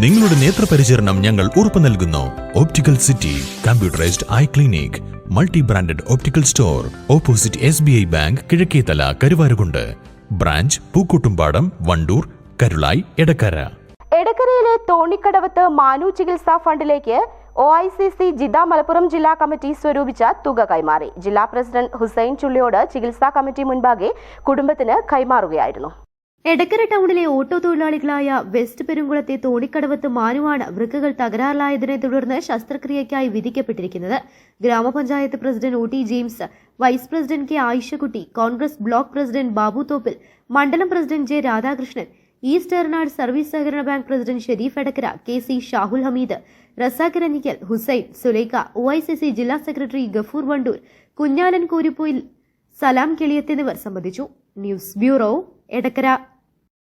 നിങ്ങളുടെ നേത്രപരിചരണം ഞങ്ങൾ ഉറപ്പു നൽകുന്നു. Optical city computerised eye clinic multi branded optical store opposite S B I bank Kizhakkethala Karuvarakundu. Branch Pookkottumpadam Wandoor Karulai Edakkara എടക്കരയിലെ Thonikkadavath Manu ചികിത്സാ ഫണ്ടിലേക്ക് O I C C Jeddah Malappuram ജില്ലാ committee സ്വരൂപിച്ച തുക കൈമാറി. ജില്ലാ പ്രസിഡന്റ് ഹുസൈൻ ചുള്ളിയോട് ചികിത്സാ കമ്മിറ്റി മുൻപാകെ കുടുംബത്തിന് കൈമാറുകയായിരുന്നു. എടക്കര ടൗണിലെ ഓട്ടോ തൊഴിലാളികളായ വെസ്റ്റ് പെരുങ്കുളത്തെ തോണിക്കടവത്ത് മാനുവാണ് വൃക്കകൾ തകരാറിലായതിനെ തുടർന്ന് ശസ്ത്രക്രിയയ്ക്കായി വിധിക്കപ്പെട്ടിരിക്കുന്നത്. ഗ്രാമപഞ്ചായത്ത് president O T James vice president K Ayishakutty Congress block president Babu Thoppil മണ്ഡലം president J Radhakrishnan east Eranad service സഹകരണ bank president Sherif Edakkara K C Shahul Hameed Razak Ranikkal Hussain Sulaikha O I C C ജില്ലാ secretary Gafoor Wandoor Kunhalan Koripoyil Salam Kiliyath എന്നിവർ സംബന്ധിച്ചു. News bureau Edakkara.